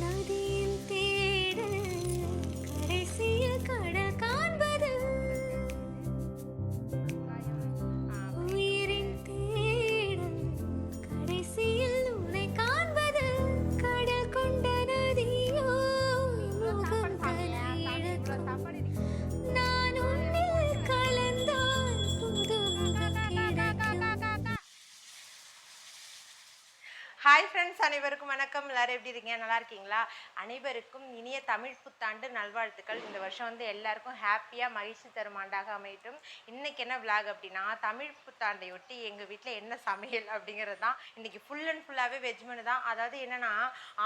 നദീ எல்லாரும் எப்படி இருக்கீங்க? நல்லா இருக்கீங்களா? அனைவருக்கும் இனிய தமிழ் புத்தாண்டு நல்வாழ்த்துக்கள். இந்த வருஷம் வந்து எல்லாருக்கும் ஹாப்பியாக மகிழ்ச்சி தரும் ஆண்டாக அமையட்டும். இன்னைக்கு என்ன விளாக் அப்படின்னா தமிழ் புத்தாண்டையொட்டி எங்கள் வீட்டில் என்ன சமையல் அப்படிங்கிறது தான். இன்னைக்கு ஃபுல் அண்ட் ஃபுல்லாகவே வெஜ் மெனு தான். அதாவது என்னன்னா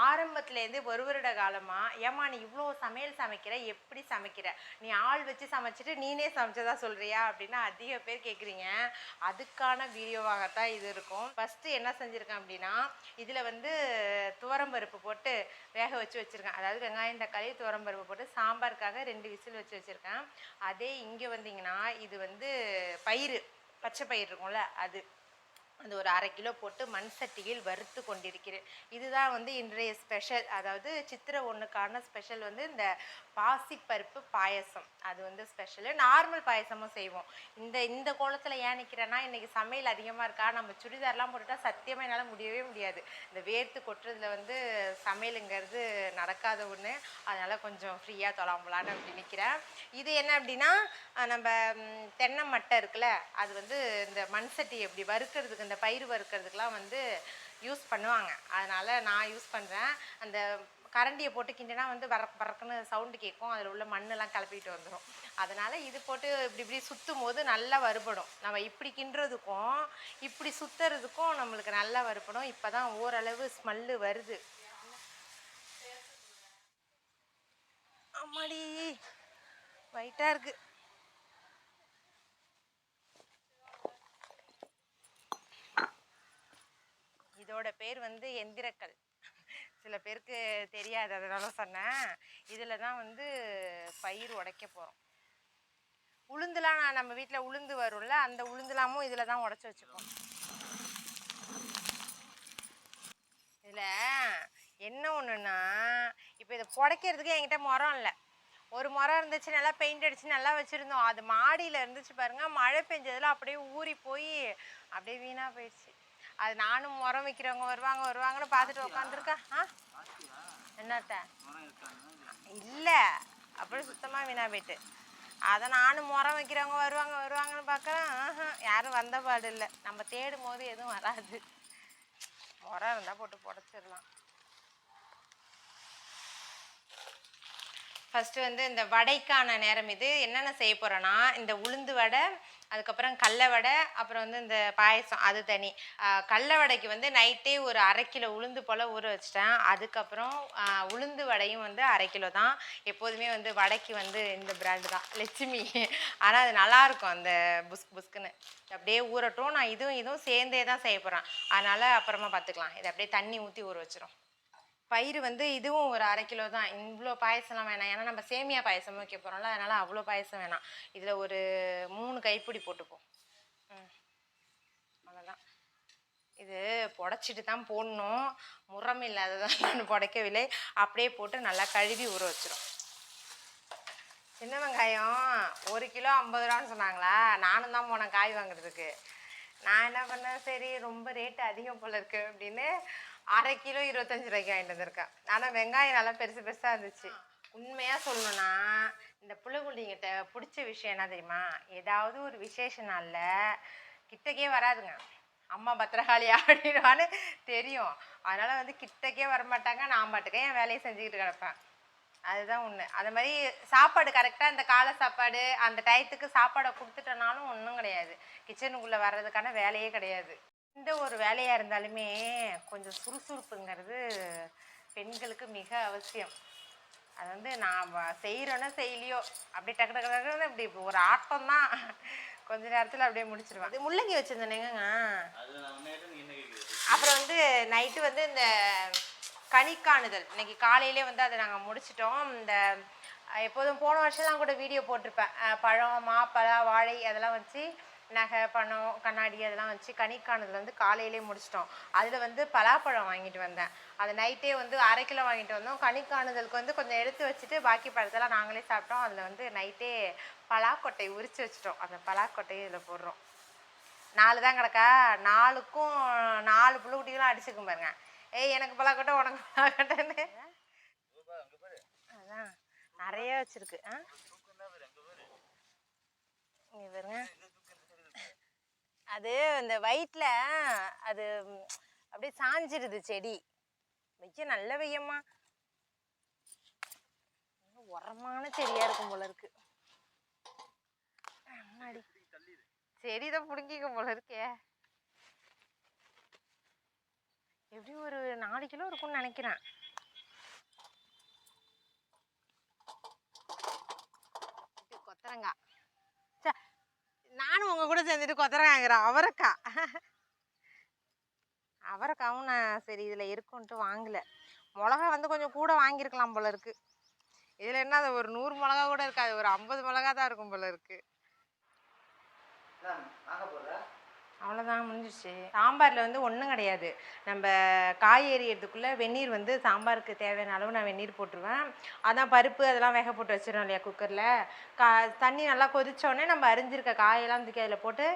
ஆரம்பத்துலேருந்து ஒரு வருட காலமாக ஏமா நீ இவ்வளோ சமையல் சமைக்கிற? எப்படி சமைக்கிற? நீ ஆள் வச்சு சமைச்சிட்டு நீனே சமைச்சதா சொல்றியா? அப்படின்னு அதிக பேர் கேட்குறீங்க அதுக்கான வீடியோவாகத்தான் இது இருக்கும். ஃபஸ்ட்டு என்ன செஞ்சுருக்கேன் அப்படின்னா இதில் வந்து துவரம்பருப்பு போட்டு வேக வச்சு வச்சுருக்கேன். அதாவது வெங்காயம் தக்காளி துவரம்பருப்பு போட்டு சாம்பாருக்காக ரெண்டு விசில் வச்சு வச்சுருக்கேன். அதே இங்கே வந்தீங்கன்னா இது வந்து பயிறு பச்சை பயிர் இருக்கும்ல அது. அந்த ஒரு அரை கிலோ போட்டு மண் சட்டியில் வறுத்து கொண்டிருக்கிறேன் இதுதான் வந்து இன்றைய ஸ்பெஷல் அதாவது சித்திரை ஒன்றுக்கான ஸ்பெஷல் வந்து இந்த பாசிப்பருப்பு பாயசம். அது வந்து ஸ்பெஷலு நார்மல் பாயசமும் செய்வோம். இந்த இந்த கோலத்தில் ஏன் நிற்கிறேன்னா இன்றைக்கி சமையல் அதிகமாக இருக்கா நம்ம சுடிதார்லாம் போட்டுட்டால் சத்தியமாக என்னால் முடியவே முடியாது. இந்த வேர்த்து கொட்டுறதுல வந்து சமையலுங்கிறது நடக்காத ஒன்று அதனால் கொஞ்சம் ஃப்ரீயாக தொலாம்பலான்னு அப்படி நிற்கிறேன் இது என்ன அப்படின்னா நம்ம தென்னை மட்டை இருக்குல்ல அது வந்து இந்த மண் சட்டி எப்படி வறுக்கிறதுக்கு இந்த பயிர் வறுக்கிறதுக்கெலாம் வந்து யூஸ் பண்ணுவாங்க. அதனால் நான் யூஸ் பண்ணுறேன் அந்த கரண்டியை போட்டு கிண்டினா வந்து வரக் பறக்குன்னு சவுண்டு கேட்கும். அதில் உள்ள மண்ணெல்லாம் கிளப்பிட்டு வந்துடும் அதனால் இது போட்டு இப்படி இப்படி சுற்றும் போது நல்லா வறுபடும். நம்ம இப்படி கிண்டுறதுக்கும் இப்படி சுற்றுறதுக்கும் நம்மளுக்கு நல்லா வறுபடும். இப்போ தான் ஓரளவு ஸ்மெல்லு வருது. அம்மாடி வைட்டாக இருக்குது இதோட பேர் வந்து எந்திரக்கல். சில பேருக்கு தெரியாது அதனால சொன்னேன். இதில் தான் வந்து பயிர் உடைக்க போகிறோம் உளுந்துலாம் நான் நம்ம வீட்டில் உளுந்து வரும்ல அந்த உளுந்துலாமும் இதில் தான் உடச்சி வச்சுப்போம். இதில் என்ன ஒன்றுன்னா இப்போ இதை புடைக்கிறதுக்கு என்கிட்ட மரம் இல்லை. ஒரு மரம் இருந்துச்சு நல்லா பெயிண்ட் அடித்து நல்லா வச்சுருந்தோம். அது மாடியில் இருந்துச்சு பாருங்கள் மழை பெஞ்சதில் அப்படியே ஊறி போய் அப்படியே வீணாக போயிடுச்சு. அது நானும் முறம் வைக்கிறவங்க வருவாங்க வருவாங்கன்னு பார்த்துட்டு உட்காந்துருக்கேன் ஆ? என்னத்த? இல்லை. அப்படி சுத்தமாக வீணா போயிட்டு. அதை நானும் முறம் வைக்கிறவங்க வருவாங்க வருவாங்கன்னு பார்க்குறேன் ஆஹா, யாரும் வந்த பாடு இல்லை. நம்ம தேடும் போது எதுவும் வராது. முறம் இருந்தால் போட்டு புடச்சிடலாம். ஃபஸ்ட்டு வந்து இந்த வடைக்கான நேரம் இது. என்னென்ன செய்ய போகிறேன்னா இந்த உளுந்து வடை அதுக்கப்புறம் கடல வடை அப்புறம் வந்து இந்த பாயசம் அது தனி. கடல வடைக்கு வந்து நைட்டே ஒரு அரை கிலோ உளுந்து போல் ஊற வச்சிட்டேன். அதுக்கப்புறம் உளுந்து வடையும் வந்து அரை கிலோ தான். எப்போதுமே வந்து வடைக்கு வந்து இந்த பிராண்டு தான். லட்சுமி. ஆனால் அது நல்லாயிருக்கும் அந்த புஸ்க் புஸ்க்குன்னு. அப்படியே ஊறட்டும். நான் இதுவும் இதுவும் சேர்ந்தே தான் செய்ய போகிறேன் அதனால் அப்புறமா பார்த்துக்கலாம் இதை அப்படியே தண்ணி ஊற்றி ஊற வச்சிரும். பயிர் வந்து இதுவும் ஒரு அரை கிலோ தான். இவ்வளோ பாயசம்லாம் வேணாம். ஏன்னா நம்ம சேமியா பாயசம் வைக்க போகிறோம்ல அதனால் அவ்வளோ பாயசம் வேணாம். இதில் ஒரு மூணு கைப்பிடி போட்டுப்போம். ம். அவ்வளோதான். இது புடச்சிட்டு தான் போடணும். முறம் இல்லாததான் நான் புடைக்கவில்லை. அப்படியே போட்டு நல்லா கழுவி ஊற வச்சிடும் சின்ன வெங்காயம் ஒரு கிலோ ஐம்பது ரூபான்னு சொன்னாங்களா? நானும் தான் போனேன் காய் வாங்குறதுக்கு. நான் என்ன பண்ணேன்? சரி ரொம்ப ரேட்டு அதிகம் போல இருக்கு அப்படின்னு அரை கிலோ இருபத்தஞ்சு ரூபாய்க்கு வாங்கிட்டு வந்திருக்கேன் ஆனால் வெங்காயம் நல்லா பெருசு பெருசாக இருந்துச்சு. உண்மையாக சொல்லணும்னா இந்த புள்ளைகுட்டிங்கிட்ட பிடிச்ச விஷயம் என்ன தெரியுமா? ஏதாவது ஒரு விசேஷ நாளில் கிட்டக்கே வராதுங்க. அம்மா பத்திரகாளியா அப்படின்வான்னு தெரியும். அதனால் வந்து கிட்டக்கே வரமாட்டாங்க. நான் பாட்டுக்கே என் வேலையை செஞ்சுக்கிட்டு கிடப்பேன். அதுதான் ஒன்று அது மாதிரி சாப்பாடு கரெக்டாக இந்த காலை சாப்பாடு அந்த டயத்துக்கு சாப்பாடை கொடுத்துட்டனாலும் ஒன்றும் கிடையாது. கிச்சனுக்குள்ளே வர்றதுக்கான வேலையே கிடையாது. எந்த ஒரு வேலையாக இருந்தாலுமே கொஞ்சம் சுறுசுறுப்புங்கிறது பெண்களுக்கு மிக அவசியம். அது வந்து நான் செய்கிறோன்னா செய்யலையோ அப்படியே டக்கு டக்கு டக்குன்னு இப்படி ஒரு ஆட்டம் தான் கொஞ்ச நேரத்தில் அப்படியே முடிச்சிருவேன். அது முள்ளங்கி வச்சுருந்தேனேங்க அப்புறம் வந்து நைட்டு வந்து இந்த கனிக்காணுதல் இன்னைக்கு காலையிலே வந்து அதை நாங்கள் முடிச்சிட்டோம். இந்த எப்போதும் போன வருஷம்லாம் கூட வீடியோ போட்டிருப்பேன். பழம் மாப்பழம் வாழை அதெல்லாம் வச்சு நகை பணம் கண்ணாடி அதெல்லாம் வச்சு கணிக்கானதுல வந்து காலையிலே முடிச்சிட்டோம். அதில் வந்து பலாப்பழம் வாங்கிட்டு வந்தேன். அது நைட்டே வந்து அரை கிலோ வாங்கிட்டு வந்தோம். கணிக்காணுதலுக்கு வந்து கொஞ்சம் எடுத்து வச்சுட்டு பாக்கி பழத்தெல்லாம் நாங்களே சாப்பிட்டோம். அதில் வந்து நைட்டே பலாக்கொட்டை உரிச்சு வச்சிட்டோம். அந்த பலாக்கொட்டையை இதில் போடுறோம். நாலு தான் கிடக்கா? நாலுக்கும் நாலு புழு குட்டிகளும் அடிச்சுக்கும் பாருங்க. ஏய் எனக்கு பலாக்கொட்டை உனக்கு பலாக்கொட்டைன்னு. அதான். நிறைய வச்சிருக்கு. ஆ? இங்கே பாருங்க. அது இந்த வயிற்றுல அது அப்படியே சாஞ்சிருது செடி. வெய்ய நல்ல வெய்யம்மா உரமான செடியா இருக்கும் போல இருக்கு. அம்மாடி. செடி தான் பிடுங்கிக்கும் போல இருக்கே. எப்படி ஒரு நாலு கிலோ இருக்கும்னு நினைக்கிறேன். கொத்தரங்காய். நானும் உங்கள் கூட சேர்ந்துட்டு கொத்தரங்காய்ங்கிறேன் அவரைக்காய் அவரைக்காவும் நான் சரி இதில் இருக்குன்ட்டு வாங்கலை. மிளகா வந்து கொஞ்சம் கூட வாங்கியிருக்கலாம் போல இருக்கு. இதில் என்ன அது ஒரு நூறு மிளகா கூட இருக்காது ஒரு ஐம்பது மிளகா தான் இருக்கும் போல இருக்குது அவ்வளோதான் முடிஞ்சிருச்சு. சாம்பாரில் வந்து ஒன்றும் கிடையாது. நம்ம காய் எறியறதுக்குள்ளே வெந்நீர் வந்து சாம்பாருக்கு தேவையான அளவு நான் வெந்நீர் போட்டுருவேன். அதான் பருப்பு அதெல்லாம் வேக போட்டு வச்சிடணும் இல்லையா குக்கரில். கா தண்ணி நல்லா கொதித்தோடனே நம்ம அரிஞ்சிருக்க காயெல்லாம் தூக்கி அதில் போட்டு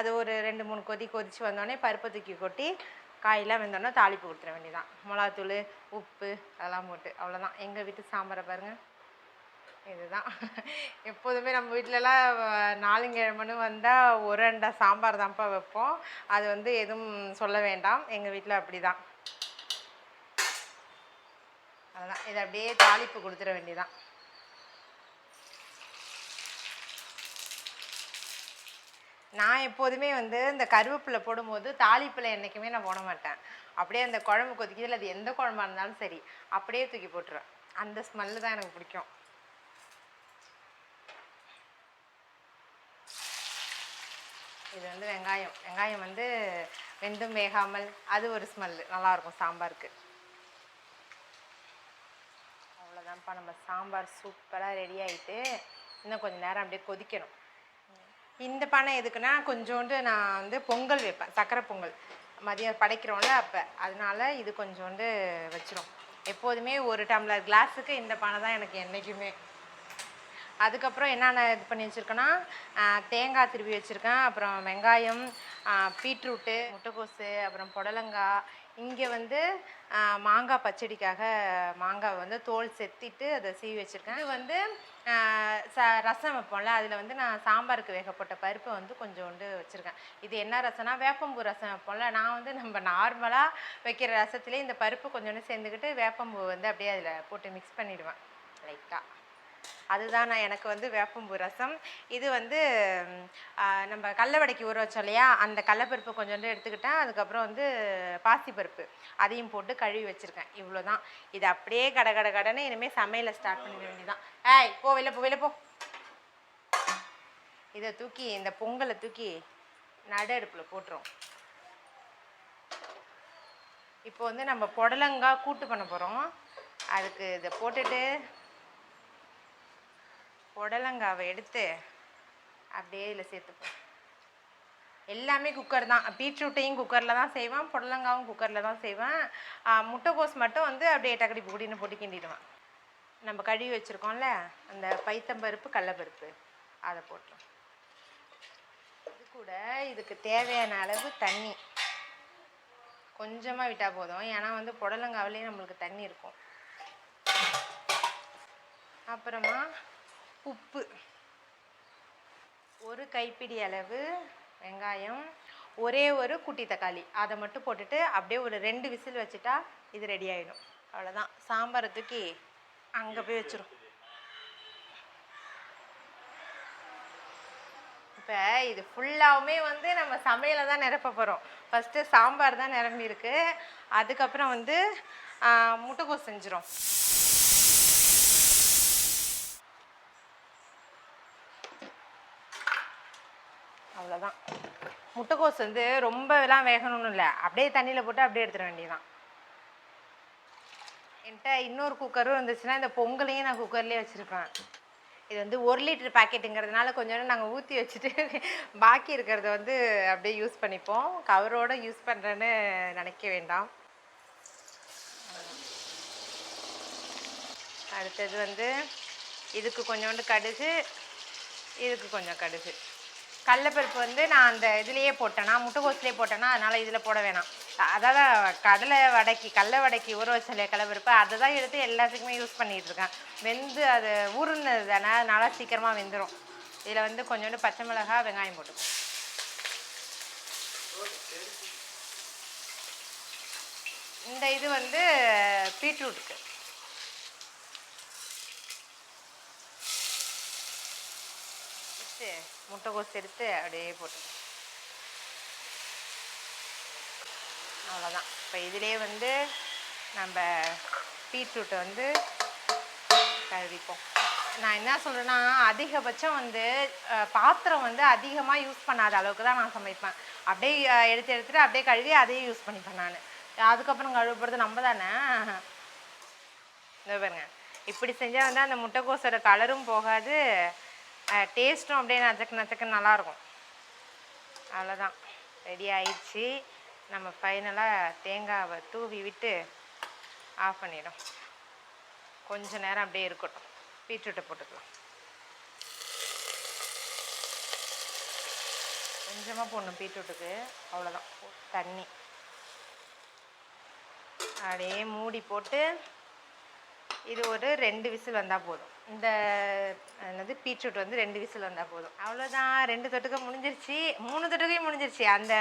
அது ஒரு ரெண்டு மூணு கொதி கொதித்து வந்தோடனே பருப்பை தூக்கி கொட்டி காயெல்லாம் வெந்தோடனே தாளிப்பு கொடுத்துட வேண்டியதான் மிளகாத்தூள் உப்பு அதெல்லாம் போட்டு அவ்வளோதான் எங்கள் வீட்டு சாம்பாரை பாருங்கள் இதுதான். எப்போதுமே நம்ம வீட்டிலலாம் நாலுங்கிழமனு வந்தால் ஒரு அண்டா சாம்பார் தான்ப்பா வைப்போம். அது வந்து எதுவும் சொல்ல வேண்டாம். எங்கள் வீட்டில் அப்படி தான் அதுதான் இதை அப்படியே தாளிப்பு கொடுத்துட வேண்டியதான் நான் எப்போதுமே வந்து இந்த கருவேப்பிலை போடும்போது தாளிப்பில் என்றைக்குமே நான் போட மாட்டேன். அப்படியே அந்த குழம்பு கொதிக்குதுல அது எந்த குழம்பாக இருந்தாலும் சரி அப்படியே தூக்கி போட்டுருவேன். அந்த ஸ்மெல்லு தான் எனக்கு பிடிக்கும். இது வந்து வெங்காயம். வெங்காயம் வந்து வெந்தும் வேகாமல் அது ஒரு ஸ்மெல்லு நல்லாயிருக்கும் சாம்பாருக்கு. அவ்வளோதான்ப்பா நம்ம சாம்பார் சூப்பராக ரெடி ஆகிட்டு இன்னும் கொஞ்சம் நேரம் அப்படியே கொதிக்கணும். இந்த பானை எதுக்குன்னா கொஞ்சோண்டு நான் வந்து பொங்கல் வைப்பேன். சக்கரை பொங்கல். மதியம் படைக்கிறோம்ல அப்போ. அதனால இது கொஞ்சோண்டு வச்சிரும். எப்போதுமே ஒரு டம்ளர் கிளாஸுக்கு இந்த பானை தான் எனக்கு என்றைக்குமே அதுக்கப்புறம் என்னென்ன இது பண்ணி வச்சுருக்கேன்னா தேங்காய் திருவி வச்சுருக்கேன். அப்புறம் வெங்காயம் பீட்ரூட்டு முட்டைக்கோசு அப்புறம் புடலங்காய் இங்கே வந்து மாங்காய் பச்சடிக்காக மாங்காய் வந்து தோல் செத்திட்டு அதை சீவி வச்சுருக்கேன். இது வந்து ச ரசம் வைப்போம்ல அதில் வந்து நான் சாம்பாருக்கு வேகப்பட்ட பருப்பை வந்து கொஞ்சோண்டு வச்சுருக்கேன். இது என்ன ரசம்னா வேப்பம்பூ ரசம் வைப்போம்ல நான் வந்து நம்ம நார்மலாக வைக்கிற ரசத்துலேயே இந்த பருப்பு கொஞ்சோண்டு சேர்ந்துக்கிட்டு வேப்பம்பூ வந்து அப்படியே அதில் போட்டு மிக்ஸ் பண்ணிடுவேன். லைட்டாக அதுதான் நான் எனக்கு வந்து வேப்பம்பூ ரசம். இது வந்து நம்ம கடலவடைக்கு ஊற வச்சோம் இல்லையா? அந்த கடலப்பருப்பு கொஞ்சோண்டு எடுத்துக்கிட்டேன். அதுக்கப்புறம் வந்து பாசிப்பருப்பு அதையும் போட்டு கழுவி வச்சுருக்கேன். இவ்வளோ தான் இது அப்படியே கட கட கடன்னு இனிமேல் சமையலை ஸ்டார்ட் பண்ணிட வேண்டியதான் ஏய் போ வெளில போ வெளில போ. இதை தூக்கி இந்த பொங்கலை தூக்கி நடு அடுப்பில் போட்டுரும். இப்போ வந்து நம்ம புடலங்காய் கூட்டு பண்ண போகிறோம் அதுக்கு இதை போட்டுட்டு புடலங்காவை எடுத்து அப்படியே இதில் சேர்த்துப்போம். எல்லாமே குக்கர் தான். பீட்ரூட்டையும் குக்கரில் தான் செய்வேன் புடலங்காவும் குக்கரில் தான் செய்வேன். முட்டைகோஸ் முட்டைக்கோஸ் மட்டும் வந்து அப்படியே டக்கடி புடின்னு போட்டு கிண்டிடுவேன். நம்ம கழுவி வச்சுருக்கோம்ல அந்த பைத்தம்பருப்பு கடலப்பருப்பு அதை போட்டோம் இது கூட இதுக்கு தேவையான அளவு தண்ணி. கொஞ்சமாக விட்டால் போதும். ஏன்னா வந்து புடலங்காவிலே நம்மளுக்கு தண்ணி இருக்கும். அப்புறமா உப்பு. ஒரு கைப்பிடி அளவு வெங்காயம் ஒரே ஒரு குட்டி தக்காளி. அதை மட்டும் போட்டுட்டு அப்படியே ஒரு ரெண்டு விசில் வச்சுட்டா இது ரெடி ஆகிடும் அவ்வளோதான் சாம்பாரை தூக்கி அங்கே போய் வச்சிரும். இப்போ இது ஃபுல்லாகவுமே வந்து நம்ம சமையலை தான் நிரப்ப போகிறோம் ஃபஸ்ட்டு சாம்பார் தான் நிரம்பியிருக்கு. அதுக்கப்புறம் வந்து முட்டைக்கோஸ் செஞ்சிரும். அவ்வளோதான் முட்டைக்கோஸ் வந்து ரொம்பலாம் வேகணும்னு இல்லை. அப்படியே தண்ணியில் போட்டு அப்படியே எடுத்துட வேண்டியதான் என்கிட்ட இன்னொரு குக்கரும் இருந்துச்சுன்னா இந்த பொங்கலையும் நான் குக்கர்லேயே வச்சுருப்பேன். இது வந்து ஒரு லிட்டர் பாக்கெட்டுங்கிறதுனால கொஞ்சோண்டு நாங்கள் ஊற்றி வச்சுட்டு பாக்கி இருக்கிறத வந்து அப்படியே யூஸ் பண்ணிப்போம். கவரோட யூஸ் பண்ணுறேன்னு நினைக்க வேண்டாம். அடுத்தது வந்து இதுக்கு கொஞ்சோண்டு கடுகு இதுக்கு கொஞ்சம் கடுகு. கடலைப்பருப்பு வந்து நான் அந்த இதுலேயே போட்டேன்னா முட்டைகோஸ்லேயே போட்டேன்னா அதனால் இதில் போட வேணாம். அதாவது கடலை வடைக்கு கடலை வடைக்கு ஊற வச்சல கடலைப்பருப்பு அதை தான் எடுத்து எல்லாத்துக்குமே யூஸ் பண்ணிகிட்டு இருக்கேன். வெந்து அது ஊறுனது தானே அதனால் சீக்கிரமாக வெந்துடும் இதில் வந்து கொஞ்சோண்டு பச்சை மிளகா வெங்காயம் போட்டுக்கோ. இந்த இது வந்து பீட்ரூட்டுக்கு. வச்சுட்டு முட்டைகோஸ் எடுத்து அப்படியே போட்டு. அவ்வளோதான் இப்போ இதிலே வந்து நம்ம பீட்ரூட்டை வந்து கழுவிப்போம். நான் என்ன சொல்கிறேன்னா அதிகபட்சம் வந்து பாத்திரம் வந்து அதிகமாக யூஸ் பண்ணாத அளவுக்கு தான் நான் சமைப்பேன். அப்படியே எடுத்து எடுத்துகிட்டு அப்படியே கழுவி அதையும் யூஸ் பண்ணிப்பேன் நான். அதுக்கப்புறம் கழுவப்படுறது நம்ம தானே? இந்த பாருங்க. இப்படி செஞ்சால் வந்து அந்த முட்டைக்கோஸோட கலரும் போகாது. டேஸ்ட்டும் அப்படியே நச்சக்கு நச்சக்கு நல்லாயிருக்கும். அவ்வளோதான். ரெடி ஆயிடுச்சு. நம்ம ஃபைனலாக தேங்காவை தூவி விட்டு ஆஃப் பண்ணிடும் கொஞ்ச நேரம் அப்படியே இருக்கட்டும். பீட்ரூட்டை போட்டுக்கலாம். கொஞ்சமாக போடணும் பீட்ரூட்டுக்கு. அவ்வளோதான். தண்ணி. அப்படியே மூடி போட்டு இது ஒரு ரெண்டு விசில் வந்தால் போதும். இந்த என்னது பீட்ரூட் வந்து ரெண்டு விசில் வந்தால் போதும். அவ்வளோதான் ரெண்டு தொட்டுக்க முடிஞ்சிருச்சு. மூணு தொட்டுக்கையும் முடிஞ்சிருச்சு. அந்த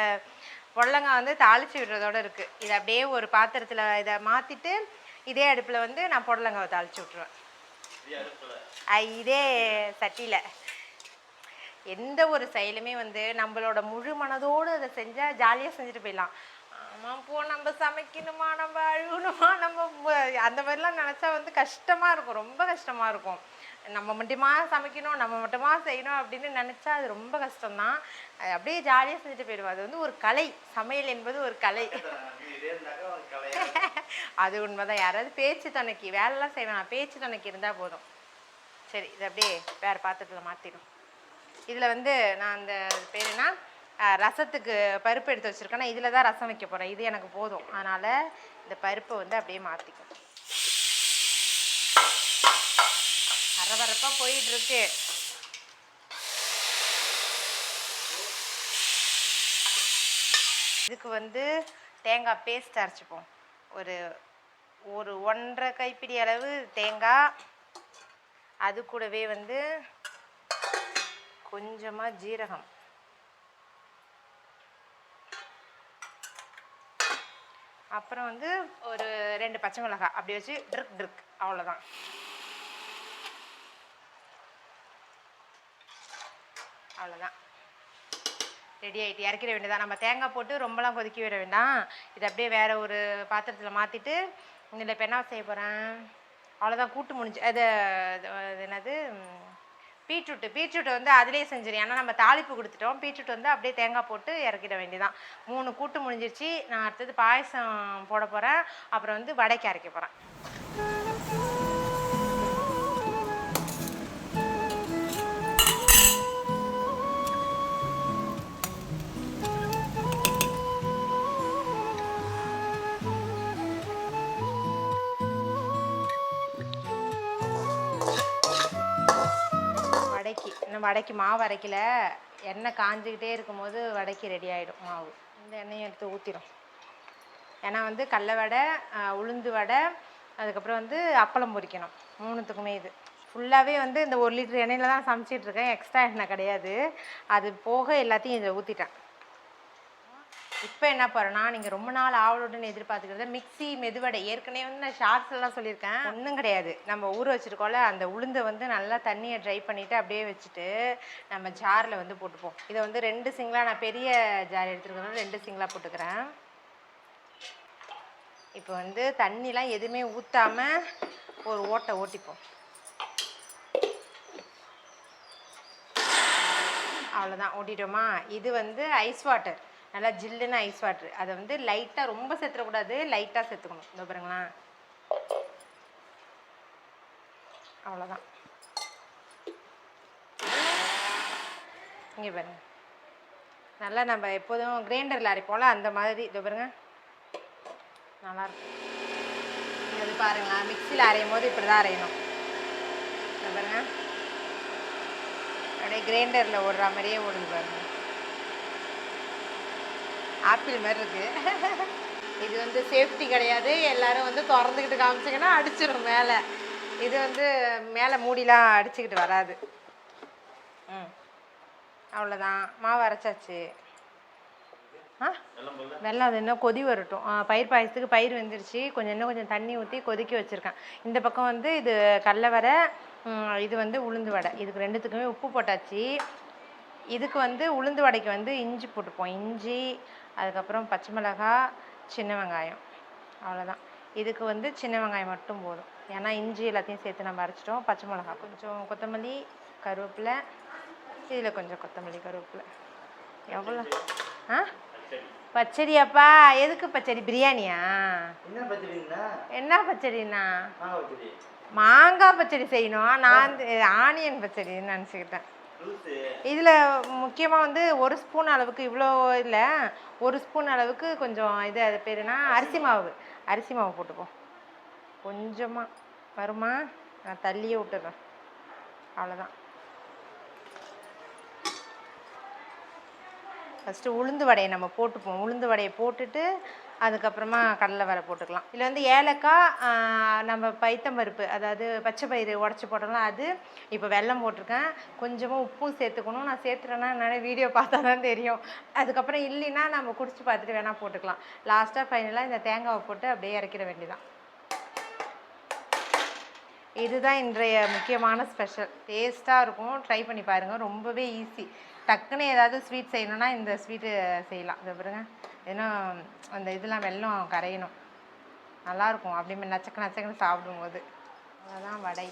பொடலங்காய் வந்து தாளிச்சு விடுறதோட இருக்குது இதை அப்படியே ஒரு பாத்திரத்தில் இதை மாற்றிட்டு இதே அடுப்பில் வந்து நான் பொடலங்காவை தாளிச்சு விட்ருவேன் இதே சட்டியில். எந்த ஒரு செயலுமே வந்து நம்மளோட முழு மனதோடு அதை செஞ்சால் ஜாலியாக செஞ்சுட்டு போயிடலாம். ஆமாம் போ நம்ம சமைக்கணுமா நம்ம அழுகணுமா நம்ம அந்த மாதிரிலாம் நினச்சா வந்து கஷ்டமாக இருக்கும் ரொம்ப கஷ்டமாக இருக்கும். நம்ம மட்டுமா சமைக்கணும் நம்ம மட்டுமா செய்யணும் அப்படின்னு நினச்சா அது ரொம்ப கஷ்டம்தான். அது அப்படியே ஜாலியாக செஞ்சுட்டு போயிடுவோம் அது வந்து ஒரு கலை சமையல் என்பது ஒரு கலை. அது உண்மைதான். யாராவது பேச்சு துணைக்கு வேலைலாம் செய்வேன் நான் பேச்சு துணைக்கு இருந்தால் போதும். சரி இது அப்படியே வேறு பாத்திரத்தில் மாற்றிடும் இதில் வந்து நான் அந்த பேர் என்ன? ரசத்துக்கு பருப்பு எடுத்து வச்சுருக்கேன்னா இதில் தான் ரசம் வைக்க போகிறேன் இது எனக்கு போதும். அதனால் இந்த பருப்பை வந்து அப்படியே மாற்றிக்கும் பரபரப்பாக போயிட்டுருக்கு இதுக்கு வந்து தேங்காய் பேஸ்ட் அரைச்சிப்போம். ஒரு ஒரு ஒன்றரை கைப்பிடி அளவு தேங்காய். அது கூடவே வந்து கொஞ்சமாக ஜீரகம். அப்புறம் வந்து ஒரு ரெண்டு பச்சை மிளகாய் அப்படி வச்சு ட்ரிக் ட்ரிக் அவ்வளோதான் அவ்வளோதான் ரெடி ஆகிட்டு இறக்கிட வேண்டியதான் நம்ம தேங்காய் போட்டு ரொம்பலாம் கொதிக்க விட வேண்டாம். இது அப்படியே வேறு ஒரு பாத்திரத்தில் மாற்றிட்டு இதில் இப்போ என்ன செய்ய போகிறேன் அவ்வளோதான் கூட்டு முடிஞ்சு அது என்னது? பீட்ரூட்டு. பீட்ரூட் வந்து அதிலே செஞ்சிடும் ஏன்னா நம்ம தாளிப்பு கொடுத்துட்டோம். பீட்ரூட் வந்து அப்படியே தேங்காய் போட்டு இறக்கிட வேண்டியதான் மூணு கூட்டு முடிஞ்சிருச்சு. நான் அடுத்தது பாயசம் போட போகிறேன் அப்புறம் வந்து வடைக்கு அரைக்க போகிறேன் வடைக்கு மாவு அரைக்கல. எண்ணெய் காஞ்சிக்கிட்டே இருக்கும்போது வடைக்கு ரெடி ஆகிடும் மாவு. இந்த எண்ணெயை எடுத்து ஊற்றிடும் ஏன்னா வந்து கடல வடை உளுந்து வடை அதுக்கப்புறம் வந்து அப்பளம் பொரிக்கணும். மூணுத்துக்குமே இது. ஃபுல்லாகவே வந்து இந்த ஒரு லிட்டர் எண்ணெயில் தான் சமைச்சிட்டு இருக்கேன். எக்ஸ்ட்ரா எண்ணெய் கிடையாது. அது போக எல்லாத்தையும் இதில் ஊற்றிட்டேன் இப்போ என்ன போகிறேன்னா நீங்கள் ரொம்ப நாள் ஆவலுடன் எதிர்பார்த்துக்கிறது மிக்ஸி மெதுவடை ஏற்கனவே வந்து நான் ஷார்ட்ஸ் எல்லாம் சொல்லியிருக்கேன். ஒன்றும் கிடையாது. நம்ம ஊற வச்சிருக்கோம்ல அந்த உளுந்தை வந்து நல்லா தண்ணியை ட்ரை பண்ணிவிட்டு அப்படியே வச்சுட்டு நம்ம ஜாரில் வந்து போட்டுப்போம். இதை வந்து ரெண்டு சிங்கிளாக நான் பெரிய ஜார் எடுத்துருக்கனால ரெண்டு சிங்கிளாக போட்டுக்கிறேன். இப்போ வந்து தண்ணிலாம் எதுவுமே ஊற்றாம ஒரு ஓட்டை ஓட்டிப்போம். அவ்வளோதான் ஓட்டிட்டோமா? இது வந்து ஐஸ் வாட்டர் நல்லா ஜில்லுன்னு ஐஸ் வாட்ரு அதை வந்து லைட்டாக ரொம்ப சேர்த்துடக்கூடாது லைட்டாக சேர்த்துக்கணும் இந்த பாருங்களேன் அவ்வளோதான் இங்கே பாருங்க. நல்லா நம்ம எப்போதும் கிரைண்டரில் அரைப்போம்ல அந்த மாதிரி. இது பாருங்க. நல்லாயிருக்கும் இது பாருங்களா மிக்சியில் அரையும் போது இப்படி தான் அரையணும். இதோ பாருங்க. அப்படியே கிரைண்டரில் ஓடுற மாதிரியே ஓடுது பாருங்கள் ஆப்பிள் மாதிரி இருக்கு. இது வந்து சேஃப்டி கிடையாது. எல்லாரும் வந்து திறந்துக்கிட்டு காமிச்சிங்கன்னா அடிச்சிடும் மேலே. இது வந்து மேலே மூடிலாம் அடிச்சுக்கிட்டு வராது. ம். அவ்வளோதான். மாவு அரைச்சாச்சு. ஆ? வெள்ளம் அது இன்னும் கொதி வரட்டும். பயிர் பாயசத்துக்கு பயிர் வெந்துருச்சு. கொஞ்சம் இன்னும் கொஞ்சம் தண்ணி ஊற்றி கொதிக்க வச்சுருக்கேன். இந்த பக்கம் வந்து இது கடல வடை இது வந்து உளுந்து வடை. இதுக்கு ரெண்டுத்துக்குமே உப்பு போட்டாச்சு. இதுக்கு வந்து உளுந்து வடைக்கு வந்து இஞ்சி போட்டுப்போம். இஞ்சி அதுக்கப்புறம் பச்சை மிளகாய் சின்ன வெங்காயம். அவ்வளோதான் இதுக்கு வந்து சின்ன வெங்காயம் மட்டும் போதும். ஏன்னா இஞ்சி எல்லாத்தையும் சேர்த்து நம்ம அரைச்சிட்டோம். பச்சை மிளகாய் கொஞ்சம் கொத்தமல்லி கருவேப்பிலை இதில் கொஞ்சம் கொத்தமல்லி கருவேப்பிலை. எவ்வளோ ஆ? பச்சடியாப்பா? எதுக்கு பச்சடி? பிரியாணியா? என்ன பச்சடிண்ணா மாங்காய் பச்சடி. செய்யணும். நான் ஆனியன் பச்சடின்னு நினச்சிக்கிட்டேன். இதில் முக்கியமாக வந்து ஒரு ஸ்பூன் அளவுக்கு இவ்வளோ இல்லை ஒரு ஸ்பூன் அளவுக்கு கொஞ்சம் இது அது பேருனா அரிசி மாவு. அரிசி மாவு போட்டுப்போம் கொஞ்சமாக வருமா? நான் தள்ளியே விட்டுறேன். அவ்வளோதான் ஃபஸ்ட்டு உளுந்து வடையை நம்ம போட்டுப்போம். உளுந்து வடையை போட்டுட்டு அதுக்கப்புறமா கடலை வடை போட்டுக்கலாம். இதில் வந்து ஏலக்காய் நம்ம பைத்தம்பருப்பு அதாவது பச்சை பயிறு உடச்சி போட்டோம்னா அது இப்போ வெல்லம் போட்டிருக்கேன். கொஞ்சமாக உப்பும் சேர்த்துக்கணும். நான் சேர்த்துறேன்னா என்னால் வீடியோ பார்த்தா தான் தெரியும். அதுக்கப்புறம் இல்லைன்னா நம்ம குடிச்சு பார்த்துட்டு வேணால் போட்டுக்கலாம். லாஸ்ட்டாக ஃபைனலாக இந்த தேங்காவை போட்டு அப்படியே இறக்கிட வேண்டியதான் இதுதான் இன்றைய முக்கியமான ஸ்பெஷல் டேஸ்ட்டாக இருக்கும். ட்ரை பண்ணி பாருங்கள் ரொம்பவே ஈஸி டக்குன்னு ஏதாவது ஸ்வீட் செய்யணுன்னா இந்த ஸ்வீட்டு செய்யலாம். இதை பாருங்கள் ஏன்னா அந்த இதெல்லாம் வெல்லம் கரையணும். நல்லாயிருக்கும் அப்படி நச்சக்க நச்சக்குன்னு சாப்பிடும்போது. அவ்வளோதான் வடை.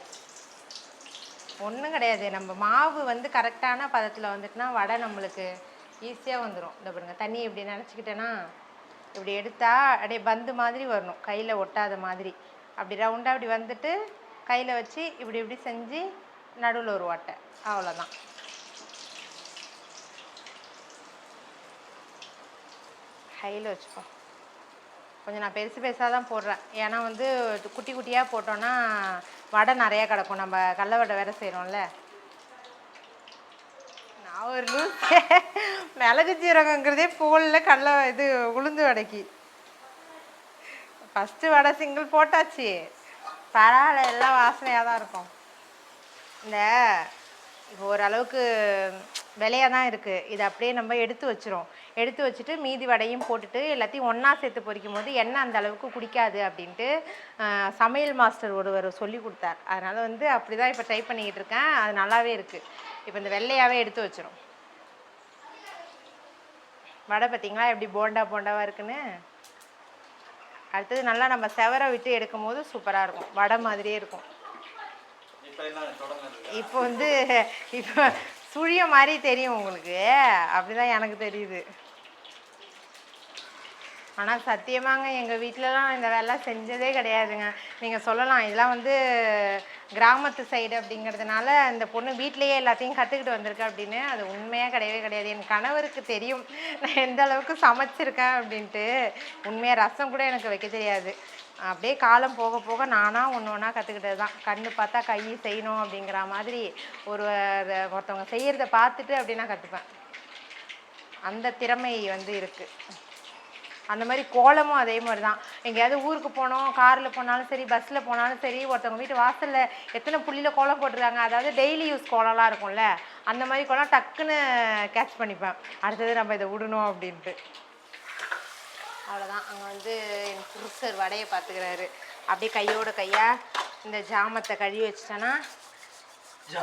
ஒன்றும் கிடையாது. நம்ம மாவு வந்து கரெக்டான பதத்தில் வந்துட்டுனா வடை நம்மளுக்கு ஈஸியாக வந்துடும் இந்த பாருங்க தண்ணி இப்படி நினச்சிக்கிட்டேன்னா இப்படி எடுத்தால் அப்படியே பந்து மாதிரி வரணும். கையில் ஒட்டாத மாதிரி. அப்படி ரவுண்டாக அப்படி வந்துட்டு கையில் வச்சு இப்படி இப்படி செஞ்சு நடுவில் ஒரு ஓட்டை அவ்வளோதான். ஹையில் வச்சுப்போம் கொஞ்சம் நான் பெருசு பெருசாக தான் போடுறேன். ஏன்னா வந்து குட்டி குட்டியாக போட்டோன்னா வடை நிறையா கிடக்கும். நம்ம கடல வடை வேறு செய்கிறோம்ல நான் ஒரு லூஸ் மிளகு ஜீரகங்கிறதே போடல கடலை இது உளுந்து வடைக்கு. ஃபஸ்ட்டு வடை சிங்கிள் போட்டாச்சு. பரவாயில்ல எல்லாம் வாசனையாக தான் இருக்கும். இந்த இப்போ ஓரளவுக்கு விலையாக தான் இருக்குது இதை அப்படியே நம்ம எடுத்து வச்சிரும். எடுத்து வச்சுட்டு மீதி வடையும் போட்டுட்டு எல்லாத்தையும் ஒன்றா சேர்த்து பொரிக்கும் போது எண்ணெய் அந்த அளவுக்கு குடிக்காது அப்படின்ட்டு சமையல் மாஸ்டர் ஒருவர் சொல்லி கொடுத்தார். அதனால் வந்து அப்படி தான் இப்போ ட்ரை பண்ணிக்கிட்டு இருக்கேன். அது நல்லாவே இருக்குது இப்போ இந்த வெள்ளையாகவே எடுத்து வச்சிரும். வடை பார்த்தீங்களா எப்படி போண்டா போண்டாவாக இருக்குன்னு? அடுத்தது நல்லா நம்ம செவரை விட்டு எடுக்கும் போது சூப்பராக இருக்கும். வடை மாதிரியே இருக்கும். இப்போ வந்து இப்போ சுழிய மாதிரி தெரியும் உங்களுக்கு. அப்படிதான் எனக்கு தெரியுது. ஆனால் சத்தியமாங்க எங்கள் வீட்டிலலாம் இந்த வேலை செஞ்சதே கிடையாதுங்க. நீங்கள் சொல்லலாம் இதெல்லாம் வந்து கிராமத்து சைடு அப்படிங்கிறதுனால இந்த பொண்ணு வீட்டிலேயே எல்லாத்தையும் கற்றுக்கிட்டு வந்திருக்கு அப்படின்னு. அது உண்மையாக கிடையவே கிடையாது. என் கணவருக்கு தெரியும். நான் எந்த அளவுக்கு சமைச்சிருக்கேன் அப்படின்ட்டு. உண்மையாக ரசம் கூட எனக்கு வைக்க தெரியாது. அப்படியே காலம் போக போக நானாக ஒன்று ஒன்றா கற்றுக்கிட்டது தான் கண்ணு பார்த்தா கை செய்யணும் அப்படிங்கிற மாதிரி ஒரு ஒருத்தவங்க செய்கிறத பார்த்துட்டு அப்படி நான் கற்றுப்பேன் அந்த திறமை வந்து இருக்குது அந்த மாதிரி கோலமும் அதே மாதிரி தான் எங்கேயாவது ஊருக்கு போனோம் காரில் போனாலும் சரி பஸ்ஸில் போனாலும் சரி ஒருத்தவங்க வீட்டு வாசலில் எத்தனை புள்ளியில் கோலம் போட்டிருக்காங்க அதாவது டெய்லி யூஸ் கோலம்லாம் இருக்கும்ல அந்த மாதிரி கோலம் டக்குன்னு கேட்ச் பண்ணிப்பேன். அடுத்தது நம்ம இதை விடணும் அப்படின்ட்டு. அவ்வளோதான் அங்கே வந்து என் புருஷர் வடையை பார்த்துக்கிறாரு. அப்படியே கையோட கையா இந்த ஜாமத்தை கழுவி வச்சிட்டேன்னா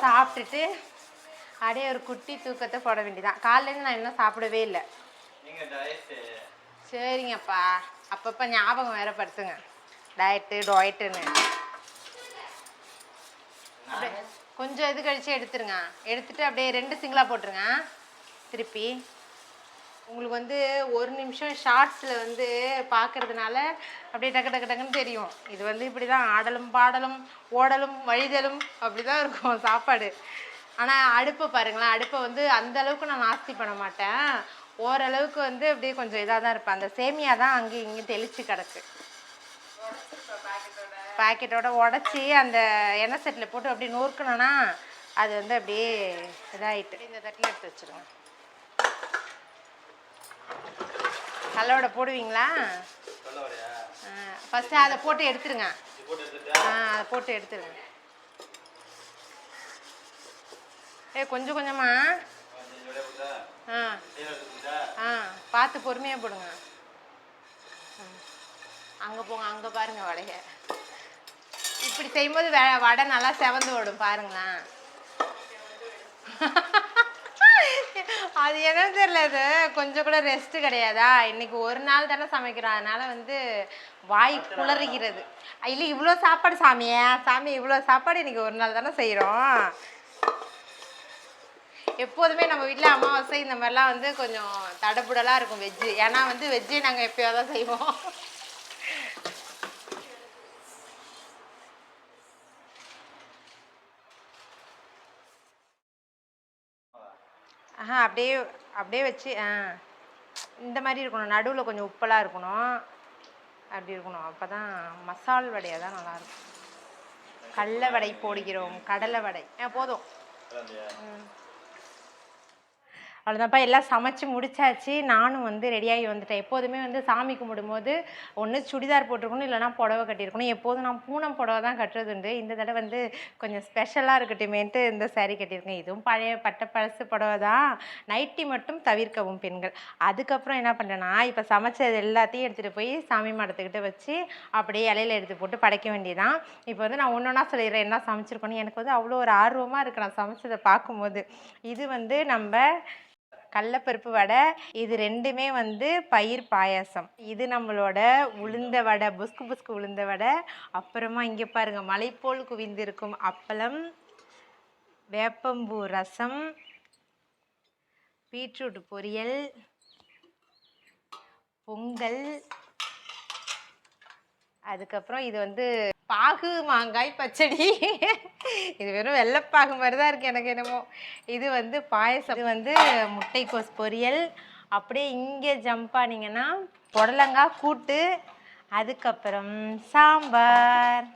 சாப்பிட்டுட்டு அப்படியே ஒரு குட்டி தூக்கத்தை போட வேண்டியதான் காலையிலேருந்து நான் இன்னும் சாப்பிடவே இல்லை. சரிங்கப்பா. அப்பப்போ ஞாபகம் வேற படுத்துங்க. டயட்டு டொயட்டுன்னு அப்படியே கொஞ்சம் இது கழிச்சு எடுத்துருங்க. எடுத்துட்டு அப்படியே ரெண்டு சிங்கிளாக போட்டுருங்க. திருப்பி. உங்களுக்கு வந்து ஒரு நிமிஷம் ஷார்ட்ஸில் வந்து பார்க்கறதுனால அப்படியே டக்கு டக்கு டக்குன்னு தெரியும். இது வந்து இப்படி தான் ஆடலும் பாடலும் ஓடலும் வழிதலும் அப்படி தான் இருக்கும் சாப்பாடு. ஆனால் அடுப்பை பாருங்களேன் அடுப்பை வந்து அந்த அளவுக்கு நான் நாஸ்தி பண்ண மாட்டேன். ஓரளவுக்கு வந்து அப்படியே கொஞ்சம் இதாக தான் இருப்பேன். அந்த சேமியா தான் அங்கேயும் இங்கேயும் தெளித்து கிடக்கு. பாக்கெட்டோட உடச்சி அந்த எண்ணெய் செட்டில் போட்டு அப்படியே நொறுக்கணும்னா அது வந்து அப்படியே இதாகிட்டு இந்த தட்டில் எடுத்து வச்சுருங்க. கல்லோட போடுவீங்களா? சொல்ல ஃபஸ்ட்டு அதை போட்டு எடுத்துருங்க. ஆ அதை போட்டு எடுத்துருங்க. ஏ கொஞ்சம் கொஞ்சமா. ஆ. ஆ பார்த்து பொறுமையாக போடுங்க. அங்கே போங்க அங்கே பாருங்கள் வடையை. இப்படி செய்யும்போது வடை நல்லா செவந்து ஓடும் பாருங்களேன். அது என்னன்னு தெரியல இது. கொஞ்சம் கூட ரெஸ்ட் கிடையாதா? இன்னைக்கு ஒரு நாள் தானே சமைக்கிறோம். அதனால வந்து வாய் குளறுகிறது. இல்லை இவ்வளோ சாப்பாடு சாமியே. சாமி இவ்வளோ சாப்பாடு இன்னைக்கு ஒரு நாள் தானே செய்கிறோம் எப்போதுமே நம்ம வீட்டில் அமாவாசை இந்த மாதிரிலாம் வந்து கொஞ்சம் தடபுடலாக இருக்கும் வெஜ்ஜு. ஏன்னா வந்து வெஜ்ஜே நாங்கள் எப்போயோ தான் செய்வோம். ஆஹா அப்படியே அப்படியே வச்சு ஆ. இந்த மாதிரி இருக்கணும். நடுவில் கொஞ்சம் உப்பெல்லாம் இருக்கணும். அப்படி இருக்கணும். அப்போ தான் மசால் வடையாக தான் நல்லாயிருக்கும். கடலை வடை போடுகிறோம். கடலை வடை. ஆ போதும். இல்லையா அவ்வளோதான்ப்பா எல்லாம் சமைச்சு முடிச்சாச்சு. நானும் வந்து ரெடியாகி வந்துட்டேன். எப்போதுமே வந்து சாமி கும்பிடும்போது ஒன்று சுடிதார் போட்டிருக்கணும் இல்லைனா புடவை கட்டியிருக்கணும். எப்போதும் நான் பூனம் புடவை தான் கட்டுறது உண்டு. இந்த தடவை வந்து கொஞ்சம் ஸ்பெஷலாக இருக்கட்டுமேன்ட்டு இந்த சாரீ கட்டியிருக்கேன். இதுவும் பழைய பட்ட பழசு புடவை தான். நைட்டி மட்டும் தவிர்க்கவும் பெண்கள். அதுக்கப்புறம் என்ன பண்ணுறேன்னா இப்போ சமைச்சது எல்லாத்தையும் எடுத்துகிட்டு போய் சாமி மடத்துக்கிட்ட வச்சு அப்படியே இலையில எடுத்து போட்டு படைக்க வேண்டியதான் இப்போ வந்து நான் ஒன்று ஒன்றா சொல்லிடுறேன் என்ன சமைச்சிருக்கணும். எனக்கு வந்து அவ்வளோ ஒரு ஆர்வமாக இருக்குது நான் சமைச்சதை பார்க்கும்போது. இது வந்து நம்ம கடலப்பருப்பு வடை இது ரெண்டுமே வந்து பயிர் பாயாசம். இது நம்மளோட உளுந்த வடை புஸ்கு புஸ்கு உளுந்த வடை. அப்புறமா இங்கே பாருங்கள் மலைப்போல் குவிந்திருக்கும் அப்பளம் வேப்பம்பூ ரசம் பீட்ரூட் பொரியல் பொங்கல். அதுக்கப்புறம் இது வந்து பாகு மாங்காய் பச்சடி. இது வெறும் வெள்ளைப்பாகு மாதிரி தான் இருக்குது எனக்கு என்னமோ. இது வந்து பாயசம். இது வந்து முட்டைக்கோஸ் பொரியல். அப்படியே இங்கே ஜம்ப் ஆனீங்கன்னா புடலங்காய் கூட்டு அதுக்கப்புறம் சாம்பார்.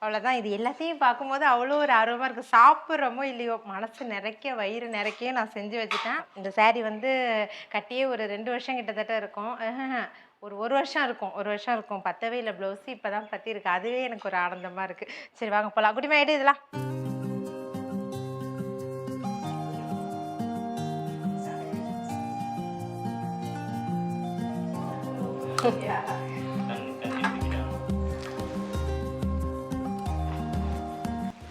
அவ்வளோதான் இது எல்லாத்தையும் பார்க்கும்போது அவ்வளோ ஒரு ஆர்வமாக இருக்குது சாப்பிட்றோமோ இல்லையோ? மனசு நிறைக்க வயிறு நிறைக்கையும் நான் செஞ்சு வச்சுட்டேன். இந்த சேரீ வந்து கட்டியே ஒரு ரெண்டு வருஷம் கிட்டத்தட்ட இருக்கும். ஒரு ஒரு வருஷம் இருக்கும். ஒரு வருஷம் இருக்கும். பத்தவே இல்லை ப்ளவுஸ் இப்போ தான் பற்றிருக்கு அதுவே எனக்கு ஒரு ஆனந்தமாக இருக்குது சரி வாங்க போகலாம் குட்டிமா எடு இதெல்லாம்.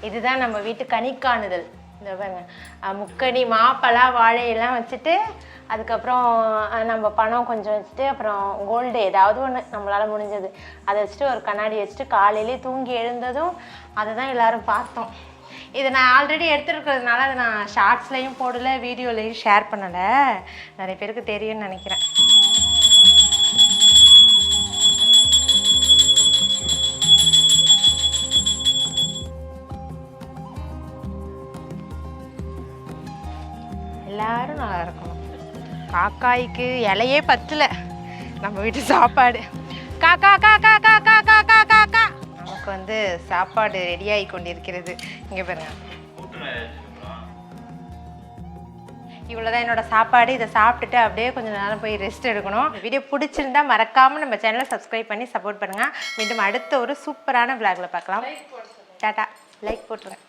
இதுதான் நம்ம வீட்டு கனிக்காணுதல். இந்த பாருங்க. முக்கணி மாப்பழா வாழையெல்லாம் வச்சுட்டு அதுக்கப்புறம் நம்ம பணம் கொஞ்சம் வச்சுட்டு அப்புறம் கோல்டு ஏதாவது ஒன்று நம்மளால் முடிஞ்சது. அதை வச்சுட்டு ஒரு கண்ணாடி வச்சுட்டு காலையிலே தூங்கி எழுந்ததும் அதை தான் எல்லோரும் பார்த்தோம். இதை நான் ஆல்ரெடி எடுத்துருக்கிறதுனால அதை நான் ஷார்ட்ஸ்லையும் போடலை வீடியோலையும் ஷேர் பண்ணலை. நிறைய பேருக்கு தெரியும்னு நினைக்கிறேன். எல்லாரும் நல்லாயிருக்கும் காக்காய்க்கு இலையே பத்தல. நம்ம வீட்டு சாப்பாடு. காக்கா காக்கா காக்கா காக்கா காக்கா நமக்கு வந்து சாப்பாடு ரெடியாகி கொண்டிருக்கிறது. இங்கே பாருங்க. இவ்வளோதான் என்னோட சாப்பாடு. இதை சாப்பிட்டுட்டு அப்படியே கொஞ்சம் நேரம் போய் ரெஸ்ட் எடுக்கணும். வீடியோ பிடிச்சிருந்தா மறக்காமல் நம்ம சேனலை சப்ஸ்கிரைப் பண்ணி சப்போர்ட் பண்ணுங்கள் மீண்டும் அடுத்த ஒரு சூப்பரான விளாகில் பார்க்கலாம். டாட்டா லைக் போட்டுருங்க.